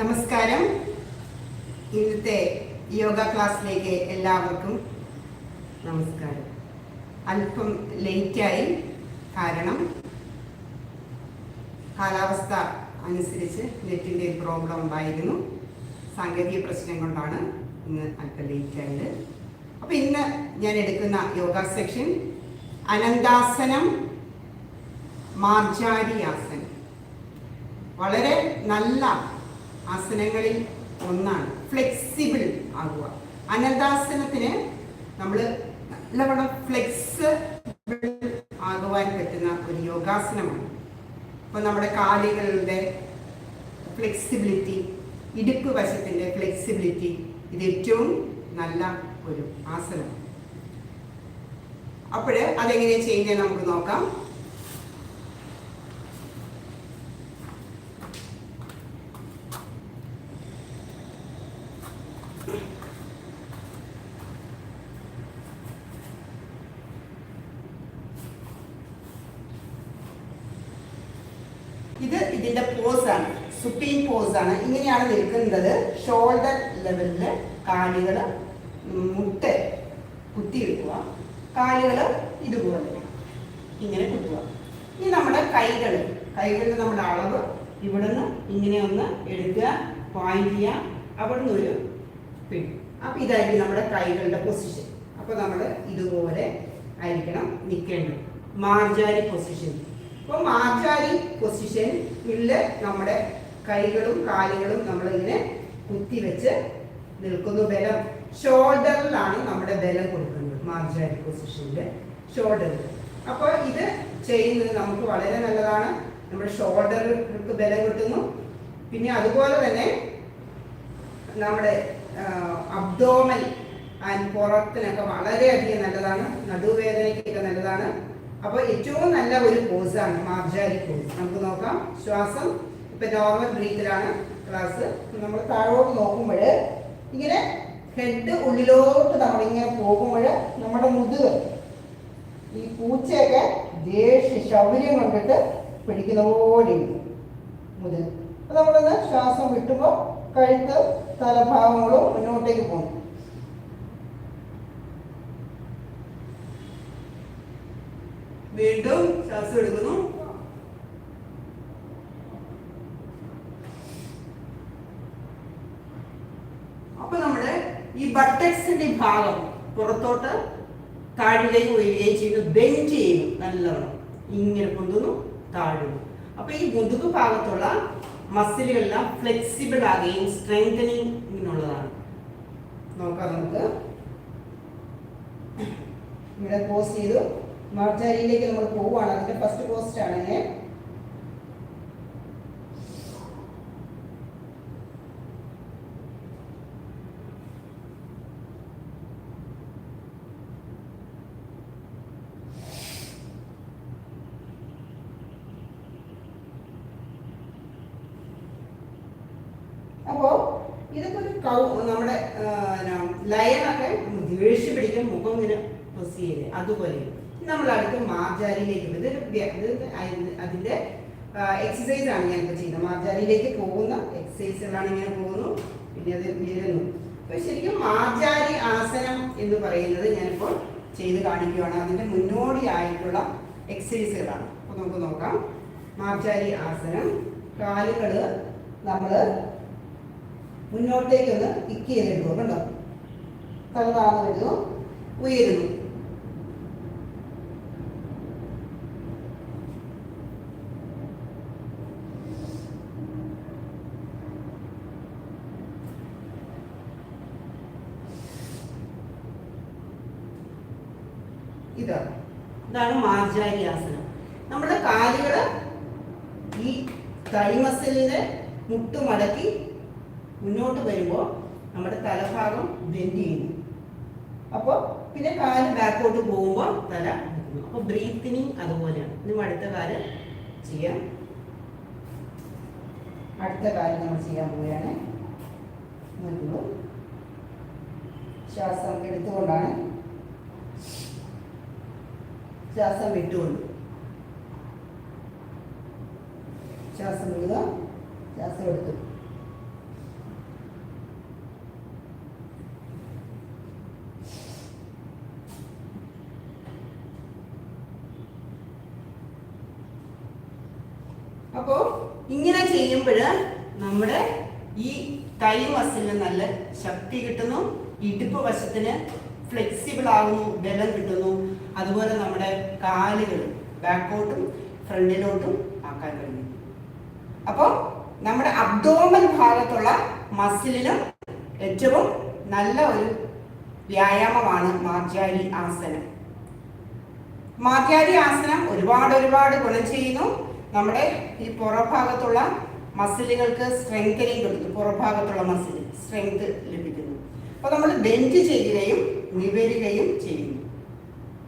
നമസ്കാരം. ഇന്നത്തെ യോഗ ക്ലാസ്സിലേക്ക് എല്ലാവർക്കും നമസ്കാരം. അല്പം ലേറ്റായി കാരണം കാലാവസ്ഥ അനുസരിച്ച് നെറ്റിന്റെ ഒരു പ്രോബ്ലം ഉണ്ടായിരുന്നു. സാങ്കേതിക പ്രശ്നം കൊണ്ടാണ് ഇന്ന് അല്പം ലേറ്റായത്. അപ്പോൾ ഇന്ന് ഞാൻ എടുക്കുന്ന യോഗ സെക്ഷൻ അനന്താസനം മാർജാരിയാസനം. വളരെ നല്ല ആസനങ്ങളിൽ ഒന്നാണ്. ഫ്ലെക്സിബിൾ ആകുക. അനന്താസനത്തിന് നമ്മൾ നല്ലവണ്ണം ഫ്ലെക്സിബിൾ ആകുവാൻ പറ്റുന്ന ഒരു യോഗാസനമാണ്. ഇപ്പം നമ്മുടെ കാലുകളുടെ ഫ്ലെക്സിബിലിറ്റി ഇടുപ്പ് വശത്തിന്റെ ഫ്ലെക്സിബിലിറ്റി ഇത് ഏറ്റവും നല്ല ഒരു ആസനം അപ്പോൾ അതെങ്ങനെയാണ് ചെയ്യുന്നത് നമുക്ക് നോക്കാം. ഇത് ഇതിന്റെ പോസ് ആണ്. സുപ്രീം പോസ് ആണ്. ഇങ്ങനെയാണ് നിൽക്കുന്നത്. ഷോൾഡർ ലെവലിൽ കാലുകൾ മുട്ട കുത്തി വെക്കുക. കാലുകൾ ഇതുപോലെ ഇങ്ങനെ കുത്തുക. ഇനി നമ്മുടെ കൈകൾ കൈകളിൽ നമ്മുടെ അളവ്. ഇവിടുന്ന് ഇങ്ങനെ ഒന്ന് എടുക്കുക. പോയിന്റ് ചെയ്യുക. അവിടുന്ന് ഒരു പിടി. അപ്പോൾ ഇതായിരിക്കും നമ്മുടെ കൈകളുടെ പൊസിഷൻ അപ്പോൾ നമ്മൾ ഇതുപോലെ ആയിരിക്കണം നിൽക്കേണ്ടത്. മാർജാരി പൊസിഷൻ അപ്പോൾ മാർജാരി പൊസിഷനിൽ നമ്മുടെ കൈകളും കാലുകളും നമ്മൾ നമ്മളിങ്ങനെ കുത്തിവെച്ച് നിൽക്കുന്നു ബലം. ഷോൾഡറിലാണ് നമ്മുടെ ബലം കൊടുക്കുന്നത് മാർജാരി പൊസിഷനിൽ ഷോൾഡറിൽ അപ്പോൾ ഇത് ചെയ്യുന്നത് നമുക്ക് വളരെ നല്ലതാണ്. നമ്മുടെ ഷോൾഡറിൽ ബലം കിട്ടുന്നു. പിന്നെ അതുപോലെ തന്നെ നമ്മുടെ അബ്ഡോമൻ ആൻഡ് പുറത്തിനൊക്കെ വളരെയധികം നല്ലതാണ്. നടുവേദനയ്ക്കൊക്കെ നല്ലതാണ്. അപ്പോൾ ഏറ്റവും നല്ല ഒരു പോസാണ് മാർജാരി പോസ് നമുക്ക് നോക്കാം. ശ്വാസം ഇപ്പൊ നോർമൽ ബ്രീത്തിലാണ് ക്ലാസ് നമ്മൾ താഴോട്ട് നോക്കുമ്പോൾ ഇങ്ങനെ ഹെഡ് ഉള്ളിലോട്ട് നമ്മളിങ്ങനെ പോകുമ്പോൾ നമ്മുടെ മുതുക് ഈ പൂച്ചയൊക്കെ ദേഷ്യ ശൗര്യം കൊണ്ടിട്ട് പിടിക്കുന്ന പോലെ മുതുക്. അപ്പൊ നമ്മളൊന്ന് ശ്വാസം വിട്ടുമ്പോൾ കഴുത്ത് തലഭാഗങ്ങളും മുന്നോട്ടേക്ക് പോകും. വീണ്ടും ശ്വാസം എടുക്കുന്നു. അപ്പൊ നമ്മുടെ ഈ ബട്ടക്സിന്റെ ഭാഗം പുറത്തോട്ട് താഴിലേക്ക് വരികയും ചെയ്യുന്നു. ബെൻഡ് ചെയ്യുന്നു. നല്ലവണ്ണം. ഇങ്ങനെ പൊന്തുന്നു താഴുന്നു. അപ്പൊ ഈ മുതുക് ഭാഗത്തുള്ള മസിലുകളെല്ലാം ഫ്ലെക്സിബിൾ ആകുകയും സ്ട്രെങ്തനിങ്ങിനുള്ളതാണ് നോക്കാം നമുക്ക്. ഇവിടെ പോസ്റ്റ് ചെയ്തു. മാർജാരിയിലേക്ക് നമ്മൾ പോവുകയാണ്. അതിന്റെ ഫസ്റ്റ് പോസ്റ്റ് ആണ് ഇങ്ങനെ അപ്പോ ഇതൊക്കെ ഒരു കൗ നമ്മുടെ ലയനൊക്കെ ദേഷ്യം പിടിക്കും മുഖം ഇങ്ങനെ പ്രസ് ചെയ്ത് അതുപോലെ നമ്മൾ അടുത്ത് മാർജാരിയിലേക്ക് ഇത് അതിന്റെ എക്സസൈസ് ആണ് ഞാൻ ചെയ്യുന്നത്. മാർജാരിയിലേക്ക് പോകുന്ന എക്സസൈസുകളാണ് ഇങ്ങനെ പോകുന്നു. പിന്നെ അത് വീഴുന്നു അപ്പൊ ശരിക്കും മാർജാരി ആസനം എന്ന് പറയുന്നത് ഞാനിപ്പോൾ ചെയ്ത് കാണിക്കുകയാണ്. അതിന്റെ മുന്നോടിയായിട്ടുള്ള എക്സസൈസുകളാണ് അപ്പൊ നമുക്ക് നോക്കാം. മാർജാരി ആസനം. കാലുകൾ നമ്മൾ മുന്നോട്ടേക്കൊന്ന് പിക്ക് കണ്ടോ തല താഴ്ന്നു വരുന്നു ഉയരുന്നു. ഇതാണ് ഇതാണ് മാർജാരി ആസനം. നമ്മുടെ കാലുകൾ ഈ തൈമസലിന്റെ മുട്ട് മടക്കി മുന്നോട്ട് വരുമ്പോൾ നമ്മുടെ തലഭാഗം ബെൻഡ് ചെയ്യുന്നു. അപ്പോൾ പിന്നെ കാൽ ബാക്കോട്ട് പോകുമ്പോൾ തല അപ്പോൾ ബ്രീത്തിനിങ് അതുപോലെയാണ്. ഇനി അടുത്ത കാൽ ചെയ്യാം. അടുത്ത കാര്യം നമ്മൾ ചെയ്യാൻ പോവുകയാണ്. നിൽക്കുന്നു. ശ്വാസം എടുത്തുകൊണ്ടാണ്. ശ്വാസം വിട്ടുകൊണ്ട്. ശ്വാസം വിടുക. ശ്വാസം എടുത്തു അപ്പോ ഇങ്ങനെ ചെയ്യുമ്പോൾ നമ്മുടെ ഈ കൈ മസിലിന് നല്ല ശക്തി കിട്ടുന്നു ഇടുപ്പ് വശത്തിന് ഫ്ലെക്സിബിൾ ആകുന്നു ബലം കിട്ടുന്നു. അതുപോലെ നമ്മുടെ കാലുകൾ ബാക്കോട്ടും ഫ്രണ്ടിലോട്ടും ആക്കാൻ കഴിയും. അപ്പോൾ നമ്മുടെ അബ്ഡോമൻ ഭാഗത്തുള്ള മസിലിനും ഏറ്റവും നല്ല ഒരു വ്യായാമമാണ് മാർജാരി ആസനം. മാർജാരി ആസനം ഒരുപാട് ഒരുപാട് ഗുണം ചെയ്യുന്നു. നമ്മുടെ ഈ പുറഭാഗത്തുള്ള മസിലുകൾക്ക് സ്ട്രെങ്തനിങ് കൊടുത്തു പുറഭാഗത്തുള്ള മസിൽ സ്ട്രെങ്ത് ലഭിക്കുന്നു. അപ്പോൾ നമ്മൾ ബെഞ്ച് ചെയ്യുകയും നിവരുകയും ചെയ്യുന്നു.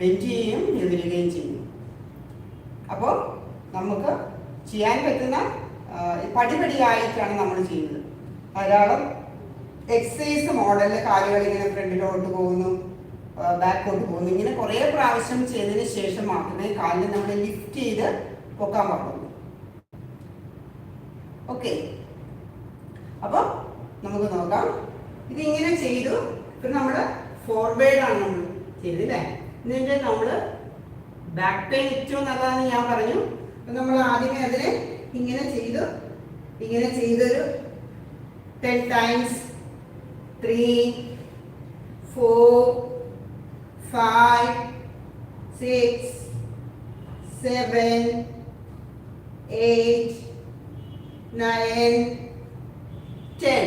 ബെഞ്ച് ചെയ്യുകയും നിവരുകയും ചെയ്യുന്നു. അപ്പോൾ നമുക്ക് ചെയ്യാൻ പറ്റുന്ന പടിപടിയായിട്ടാണ് നമ്മൾ ചെയ്യുന്നത്. ധാരാളം എക്സസൈസ് മോഡലിൽ കാലുകൾ ഇങ്ങനെ ഫ്രണ്ടിലോട്ട് പോകുന്നു ബാക്കോട്ട് പോകുന്നു. ഇങ്ങനെ കുറേ പ്രാവശ്യം ചെയ്തതിന് ശേഷം മാത്രമേ കാലിൽ നമ്മൾ ലിഫ്റ്റ് ചെയ്ത് പൊക്കാൻ പാടുള്ളൂ. ഓക്കെ അപ്പോൾ നമുക്ക് നോക്കാം. ഇതിങ്ങനെ ചെയ്തു. ഇപ്പം നമ്മൾ ഫോർവേഡ് ആണ് നമ്മൾ ചെയ്തത് അല്ലേ? എന്നിട്ട് നമ്മൾ ബാക്ക് പെയിൻ ഏറ്റവും നല്ലതാണെന്ന് ഞാൻ പറഞ്ഞു. അപ്പം നമ്മൾ ആദ്യമേ അതിനെ ഇങ്ങനെ ചെയ്തു. ഇങ്ങനെ ചെയ്തൊരു ten times three four five six seven eight nine ten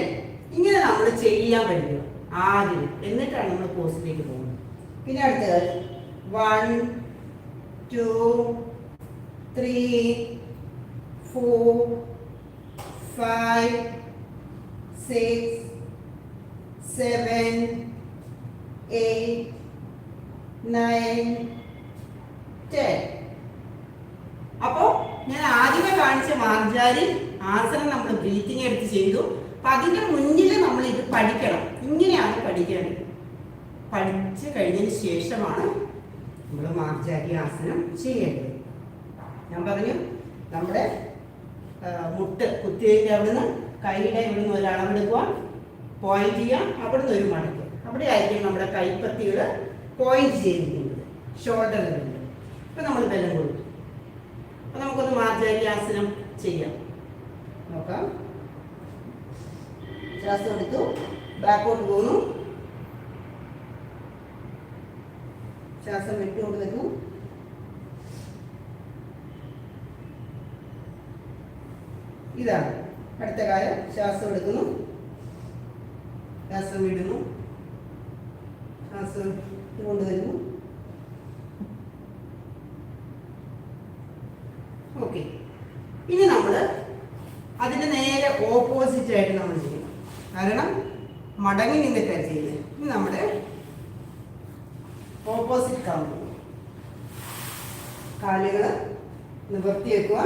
ഇങ്ങനെ നമ്മൾ ചെയ്യാൻ പഠിക്കുക ആദ്യം. എന്നിട്ടാണ് നമ്മൾ പോസ്റ്റിലേക്ക് പോകുന്നത്. പിന്നെ അടുത്തത് one two three four five six seven eight nine ten അപ്പോ ഞാൻ ആദ്യമേ കാണിച്ച മാർജാരി ആസനം നമ്മൾ ബ്രീത്തിങ് എടുത്ത് ചെയ്തു. അപ്പൊ അതിന്റെ മുന്നിൽ നമ്മൾ ഇത് പഠിക്കണം. ഇങ്ങനെയാണ് പഠിക്കേണ്ടത്. പഠിച്ചു കഴിഞ്ഞതിന് ശേഷമാണ് നമ്മൾ മാർജാരി ആസനം ചെയ്യേണ്ടത്. ഞാൻ പറഞ്ഞു നമ്മുടെ മുട്ട് കുത്തിയതിന്റെ അവിടുന്ന് കൈയുടെ ഇവിടുന്ന് ഒരു അളവെടുക്കുക പോയിന്റ് ചെയ്യാം. അവിടുന്ന് ഒരു മടക്ക്. അവിടെ ആയിരിക്കും നമ്മുടെ കൈപ്പത്തികൾ പോയിന്റ് ചെയ്തിരിക്കുന്നത്. ഷോൾഡർ ഇപ്പൊ നമ്മൾ ബലം കൊടുത്തു. അപ്പൊ നമുക്കൊന്ന് മാർജാരിയാസനം ചെയ്യാം. നോക്കാം. ശ്വാസം എടുത്തു. ബാക്കോട്ട് പോകുന്നു ശ്വാസം വിട്ടുകൊണ്ട് വരുന്നു ഇതാണ് അടുത്ത കാലം ശ്വാസം എടുക്കുന്നു. ശ്വാസം വിടുന്നു ശ്വാസം കൊണ്ടുവരുന്നു ഓക്കെ ഇനി നമ്മൾ അതിന്റെ നേരെ ഓപ്പോസിറ്റ് ആയിട്ട് നമ്മൾ ചെയ്യണം. കാരണം മടങ്ങി നിന്നിട്ടാണ് ചെയ്യുന്നത് ഇനി നമ്മുടെ ഓപ്പോസിറ്റ് കൗണ്ട് കാലുകൾ നിവർത്തി വെക്കുക.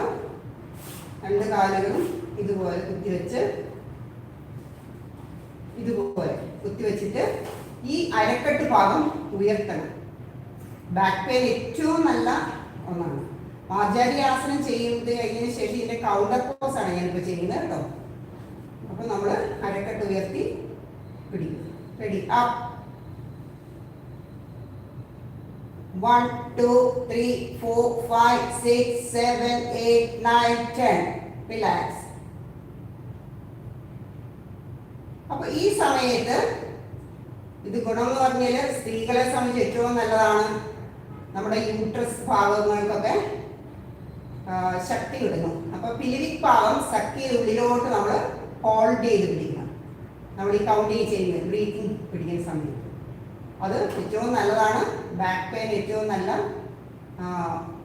രണ്ട് കാലുകളും ഇതുപോലെ കുത്തിവെച്ച് ഇതുപോലെ കുത്തിവെച്ചിട്ട് ഈ അരക്കെട്ട് ഭാഗം ഉയർത്തണം. ബാക്ക് പെയിൻ ഏറ്റവും നല്ല ഒന്നാണ്. ആചാര്യ ആസനം ചെയ്യുന്നത് കഴിഞ്ഞതിന് ശേഷം ഇതിന്റെ കൗണ്ടർ ആണ് ഞാനിപ്പോൾ ചെയ്യുന്നത് കേട്ടോ. അപ്പോൾ നമ്മൾ അരക്കെട്ട് ഉയർത്തി പിടിക്കും. റെഡി ആ one two three four five six seven eight nine ten relax അപ്പൊ ഈ സമയത്ത് ഇത് ഗുണം എന്ന് പറഞ്ഞാൽ സ്ത്രീകളെ സംബന്ധിച്ച് ഏറ്റവും നല്ലതാണ്. നമ്മുടെ യൂട്രസ് ഭാഗങ്ങൾക്കൊക്കെ ശക്തി കിട്ടുന്നു അപ്പൊ പിലിവിക് ഭാഗം ശക്തി ഉള്ളിലോട്ട് നമ്മൾ ഹോൾഡ് ചെയ്ത് പിടിക്കണം. നമ്മൾ ഈ കൗണ്ടിങ് ചെയ്യുന്നത് ബ്രീത്തിങ് പിടിക്കുന്ന സമയത്ത്. അത് ഏറ്റവും നല്ലതാണ് ബാക്ക് പെയിൻ ഏറ്റവും നല്ല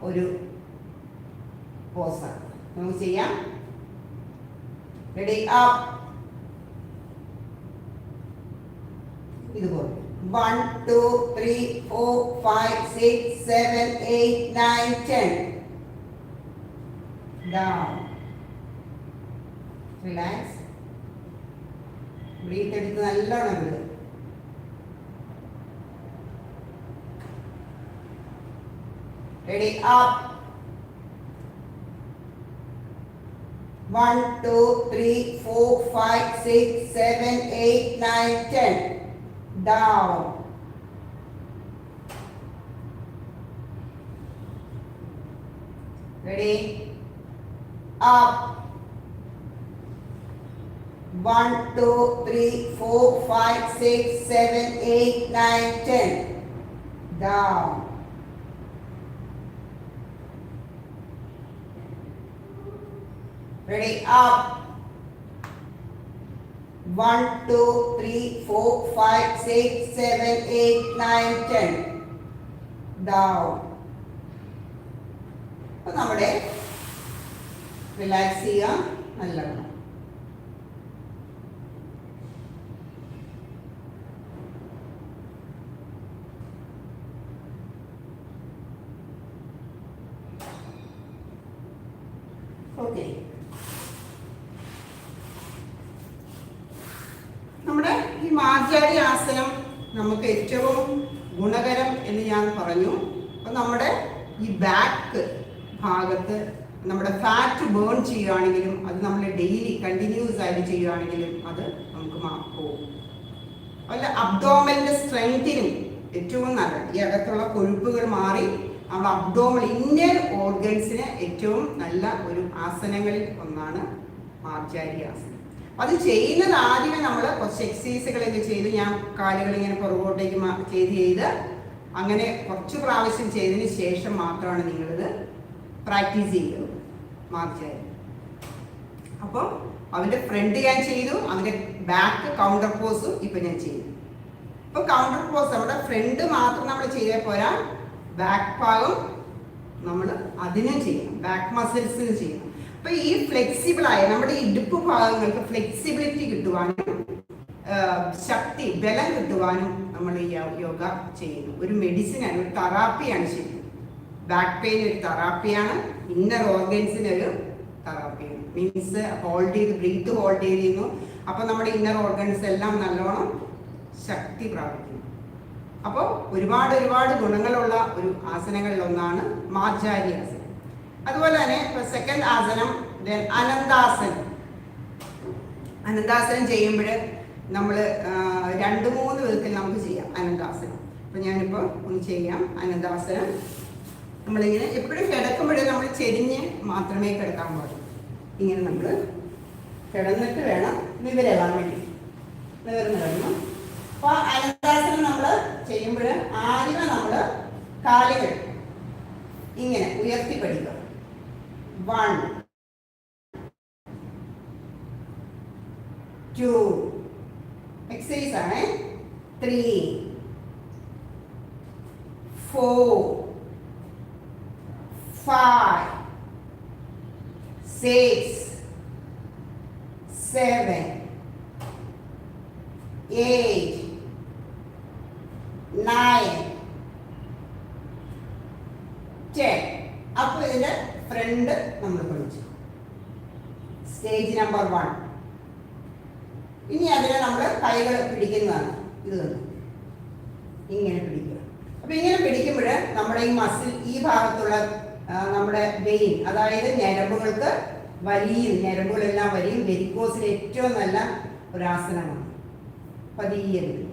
ഒരു പോസാണ്. നമുക്ക് ചെയ്യാം. റെഡി ആ ഇതുപോലെ. One two three four five six seven eight nine ten down. Relax. Breath എടുത്ത് നല്ലോണം വിടുക ready up one two three four five six seven eight nine ten down ready up. One, two, three, four, five, six, seven, eight, nine, ten. Down. Ready, up. One, two, three, four, five, six, seven, eight, nine, ten. Down. അപ്പോൾ നമ്മുടെ relax ചെയ്യുക നല്ലതാണ് okay നമ്മുടെ ഈ മാർജാരി ആസനം നമുക്ക് ഏറ്റവും ഗുണകരം എന്ന് ഞാൻ പറഞ്ഞു. അപ്പം നമ്മുടെ ഈ ബാക്ക് ഭാഗത്ത് നമ്മുടെ ഫാറ്റ് ബേൺ ചെയ്യുകയാണെങ്കിലും അത് നമ്മൾ ഡെയിലി കണ്ടിന്യൂസ് ആയിട്ട് ചെയ്യുകയാണെങ്കിലും അത് നമുക്ക് പോകും അല്ല അബ്ഡോമലിന്റെ സ്ട്രെങ്തിനും ഏറ്റവും നല്ലത്. ഈ അകത്തുള്ള കൊഴുപ്പുകൾ മാറി നമ്മുടെ അബ്ഡോമൽ ഇന്നർ ഓർഗൻസിന് ഏറ്റവും നല്ല ഒരു ആസനങ്ങളിൽ ഒന്നാണ് മാർജാരി ആസനം. അത് ചെയ്യുന്നത് ആദ്യമേ നമ്മൾ കുറച്ച് എക്സസൈസുകളൊക്കെ ചെയ്ത് ഞാൻ കാലുകൾ ഇങ്ങനെ പുറകോട്ടേക്ക് ചെയ്ത് ചെയ്ത് അങ്ങനെ കുറച്ച് പ്രാവശ്യം ചെയ്തതിന് ശേഷം മാത്രമാണ് നിങ്ങളിത് പ്രാക്ടീസ് ചെയ്യും മാർച്ച്. അപ്പം അവന്റെ ഫ്രണ്ട് ഞാൻ ചെയ്തു അവന്റെ ബാക്ക് കൗണ്ടർ പോസും ഇപ്പൊ ഞാൻ ചെയ്തു. ഇപ്പൊ കൗണ്ടർ പോസ് അവിടെ ഫ്രണ്ട് മാത്രം നമ്മൾ ചെയ്താൽ പോരാ ബാക്ക് ഭാഗം നമ്മൾ അതിനും ചെയ്യണം ബാക്ക് മസിൽസിന് ചെയ്യണം. അപ്പൊ ഈ ഫ്ലെക്സിബിൾ ആയ നമ്മുടെ ഇടുപ്പ് ഭാഗങ്ങൾക്ക് ഫ്ലെക്സിബിലിറ്റി കിട്ടുവാനും ശക്തി ബലം കിട്ടുവാനും നമ്മൾ ഈ യോഗ ചെയ്യുന്നു. ഒരു മെഡിസിനാണ് ഒരു തെറാപ്പിയാണ് ശരിക്കും. ബാക്ക് പെയിൻ ഒരു തെറാപ്പിയാണ് ഇന്നർ ഓർഗൻസിന് ഒരു തെറാപ്പിയാണ് മീൻസ് ഹോൾഡ് ചെയ്ത് ബ്രീത്ത് ഹോൾഡ് ചെയ്തിരുന്നു. അപ്പൊ നമ്മുടെ ഇന്നർ ഓർഗൻസ് എല്ലാം നല്ലോണം ശക്തി പ്രാപിക്കുന്നു. അപ്പോൾ ഒരുപാട് ഒരുപാട് ഗുണങ്ങളുള്ള ഒരു ആസനങ്ങളിൽ ഒന്നാണ് മാർജാരി ആസനം. അതുപോലെ തന്നെ സെക്കൻഡ് ആസനം ദെൻ അനന്താസനം. അനന്താസനം ചെയ്യുമ്പോൾ നമ്മൾ രണ്ട് മൂന്ന് വിധത്തിൽ നമുക്ക് ചെയ്യാം അനന്താസനം. അപ്പൊ ഞാനിപ്പോൾ ഒന്ന് ചെയ്യാം. അനന്താസനം നമ്മളിങ്ങനെ എപ്പോഴും കിടക്കുമ്പോഴേ നമ്മൾ ചെരിഞ്ഞ് മാത്രമേ കിടക്കാൻ പാടുള്ളൂ. ഇങ്ങനെ നമ്മൾ കിടന്നിട്ട് വേണം നിവരവാൻ വേണ്ടി. നിവർന്ന് കിടന്നു അപ്പോൾ അനന്താസനം നമ്മൾ ചെയ്യുമ്പോൾ ആദ്യം നമ്മൾ കാലുകൾ ഇങ്ങനെ ഉയർത്തി പഠിക്കുക വൺ ടു എക്സസൈസ് ആണ്. Three four five, six, seven, eight, nine, ten. അപ്പോൾ ഇതിന്റെ ഫ്രണ്ട് നമ്മൾ പഠിച്ചു സ്റ്റേജ് നമ്പർ വൺ ഇനി അതിനെ നമ്മൾ കൈകൾ പിടിക്കുന്നതാണ് ഇത് കണ്ടോ? ഇങ്ങനെ പിടിക്കുക അപ്പൊ ഇങ്ങനെ പിടിക്കുമ്പോൾ നമ്മുടെ ഈ മസിൽ ഈ ഭാഗത്തുള്ള നമ്മുടെ വെയിൻ അതായത് ഞരമ്പുകൾക്ക് വലിയ ഞരമ്പുകളെല്ലാം വലിയ വെരിക്കോസിന് ഏറ്റവും നല്ല ഒരു ആസനമാണ്. പതിയെ പിടി.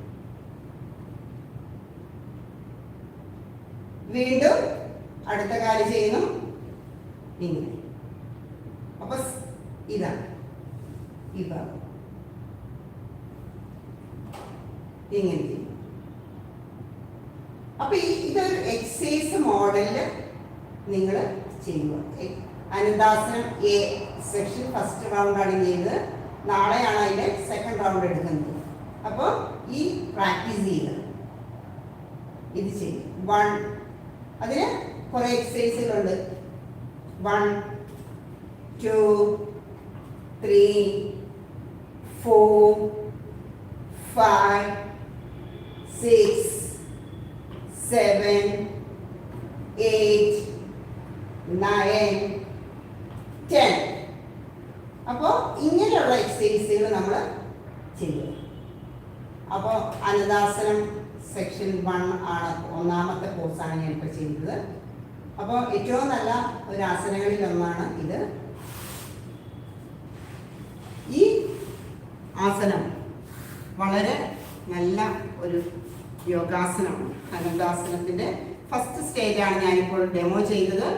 വീണ്ടും അടുത്ത കാൽ ചെയ്യുന്നു. ഇങ്ങനെ. അപ്പൊ ഇതാണ്. ഈ ഭാഗം ഇങ്ങനെ. ചെയ്യും അപ്പൊ ഇതൊരു എക്സസൈസ് മോഡലിൽ നിങ്ങൾ ചെയ്യുക. അനന്താസനം എ സെക്ഷൻ ഫസ്റ്റ് റൗണ്ടാണ് ചെയ്തത് നാളെയാണ് അതിന്റെ സെക്കൻഡ് റൗണ്ട് എടുക്കുന്നത്. അപ്പോൾ ഈ പ്രാക്ടീസ് ചെയ്യുക. ഇത് ചെയ്യും. വൺ അതിന് കുറേ എക്സസൈസുകളുണ്ട് one two three four five six seven eight, nine, ten. അപ്പോൾ ഇങ്ങനെയുള്ള എക്സസൈസുകൾ നമ്മൾ ചെയ്യും അപ്പോൾ അനദാസനം സെക്ഷൻ വൺ ആണ് ഒന്നാമത്തെ കോഴ്സാണ് ഞാൻ ഇപ്പോൾ ചെയ്തത് അപ്പോൾ ഏറ്റവും നല്ല ഒരു ആസനങ്ങളിൽ ഒന്നാണ് ഇത്. ഈ ആസനം വളരെ നല്ല ഒരു യോഗാസനമാണ്. അനന്താസനത്തിന്റെ ഫസ്റ്റ് സ്റ്റേജാണ് ഞാനിപ്പോൾ ഡെമോ ചെയ്തത്.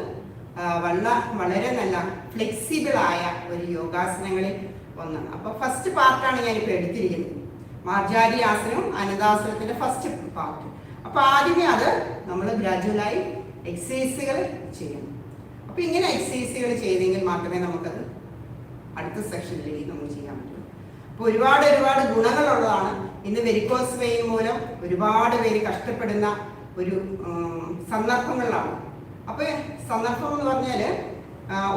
ആ, വള വളരെ നല്ല ഫ്ലെക്സിബിൾ ആയ ഒരു യോഗാസനങ്ങളിൽ ഒന്നാണ്. അപ്പൊ ഫസ്റ്റ് പാർട്ടാണ് ഞാനിപ്പോൾ എടുത്തിരിക്കുന്നത്. മാർജാരി ആസനവും അനന്താസനത്തിന്റെ ഫസ്റ്റ് പാർട്ട് അപ്പൊ ആദ്യമേ അത് നമ്മൾ ഗ്രാജുവലായി എക്സസൈസുകൾ ചെയ്യണം. അപ്പൊ ഇങ്ങനെ എക്സസൈസുകൾ ചെയ്തെങ്കിൽ മാത്രമേ നമുക്കത് അടുത്ത സെക്ഷനിലേക്ക് നമുക്ക് ചെയ്യാൻ പറ്റുള്ളൂ അപ്പോൾ ഒരുപാട് ഒരുപാട് ഗുണങ്ങളുള്ളതാണ്. ഇന്ന് വെരിക്കോസ് വെയിൻ മൂലം ഒരുപാട് പേര് കഷ്ടപ്പെടുന്ന ഒരു സന്ദർഭങ്ങളിലാണ്. അപ്പോൾ സന്ദർഭം എന്ന് പറഞ്ഞാൽ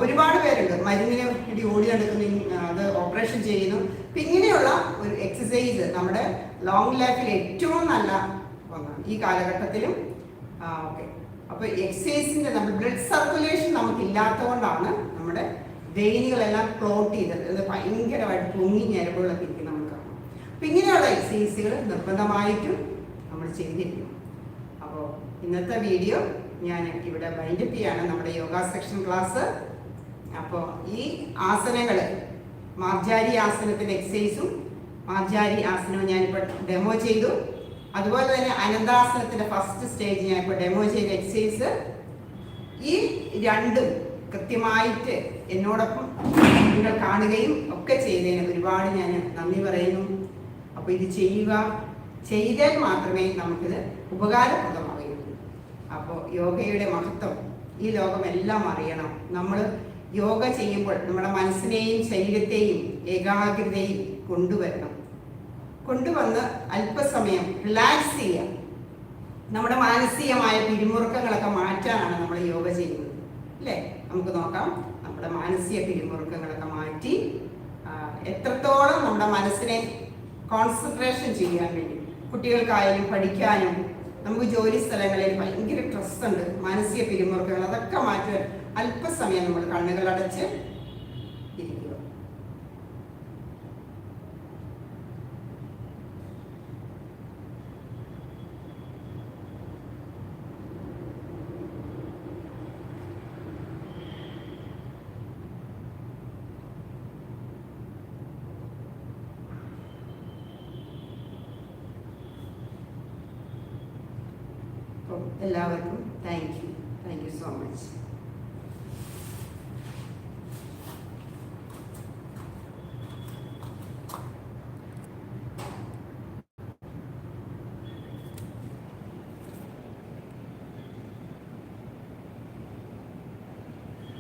ഒരുപാട് പേരുണ്ട്. മരുന്നിന് വേണ്ടി ഓടി നടക്കുന്നു അത് ഓപ്പറേഷൻ ചെയ്യുന്നു. അപ്പം ഇങ്ങനെയുള്ള ഒരു എക്സസൈസ് നമ്മുടെ ലോങ് ലൈഫിൽ ഏറ്റവും നല്ല ഒന്നാണ് ഈ കാലഘട്ടത്തിലും. ഓക്കെ. അപ്പോൾ എക്സസൈസിന്റെ നമ്മൾ ബ്ലഡ് സർക്കുലേഷൻ നമുക്ക് ഇല്ലാത്തതുകൊണ്ടാണ് നമ്മുടെ വെയിനുകളെല്ലാം ക്ലോട്ട് ചെയ്തത്. ഇത് ഭയങ്കരമായിട്ട് പൊങ്ങി ഞരമ്പുകളൊക്കെ ഇരിക്കും നമുക്ക്. അപ്പൊ അപ്പം ഇങ്ങനെയുള്ള എക്സസൈസുകൾ നിർബന്ധമായിട്ടും നമ്മൾ ചെയ്തിരിക്കും അപ്പോൾ ഇന്നത്തെ വീഡിയോ ഞാൻ ഇവിടെ ചെയ്യാണ് നമ്മുടെ യോഗ സെക്ഷൻ ക്ലാസ് അപ്പോൾ ഈ ആസനങ്ങൾ മാർജാരി ആസനത്തിന്റെ എക്സസൈസും മാർജാരി ആസനവും ഞാനിപ്പോൾ ഡെമോ ചെയ്തു. അതുപോലെ തന്നെ അനന്താസനത്തിന്റെ ഫസ്റ്റ് സ്റ്റേജ് ഞാനിപ്പോൾ ഡെമോ ചെയ്ത എക്സസൈസ് ഈ രണ്ടും കൃത്യമായിട്ട് എന്നോടൊപ്പം നിങ്ങൾ കാണുകയും ഒക്കെ ചെയ്തതിന് ഒരുപാട് ഞാൻ നന്ദി പറയുന്നു. അപ്പോൾ ഇത് ചെയ്യുക ചെയ്താൽ മാത്രമേ നമുക്കിത് ഉപകാരപ്രദമാവുകയുള്ളൂ. അപ്പോൾ യോഗയുടെ മഹത്വം ഈ ലോകമെല്ലാം അറിയണം. നമ്മൾ യോഗ ചെയ്യുമ്പോൾ നമ്മുടെ മനസ്സിനെയും ശരീരത്തെയും ഏകാഗ്രതയും കൊണ്ടുവരണം. കൊണ്ടുവന്ന് അല്പസമയം റിലാക്സ് ചെയ്യാം നമ്മുടെ മാനസികമായ പിരിമുറുക്കങ്ങളൊക്കെ മാറ്റാനാണ് നമ്മൾ യോഗ ചെയ്യുന്നത്. അല്ലേ? നമുക്ക് നോക്കാം. നമ്മുടെ മാനസിക പിരിമുറുക്കങ്ങളൊക്കെ മാറ്റി എത്രത്തോളം നമ്മുടെ മനസ്സിനെ കോൺസെൻട്രേഷൻ ചെയ്യാൻ വേണ്ടി കുട്ടികൾക്കായാലും പഠിക്കാനും നമുക്ക് ജോലി സ്ഥലങ്ങളിൽ ഭയങ്കര സ്ട്രെസ് ഉണ്ട്. മാനസിക പിരിമുറുക്കങ്ങൾ അതൊക്കെ മാറ്റുവാൻ അല്പസമയം നമ്മൾ കണ്ണുകൾ എല്ലാവർക്കും thank you thank you so much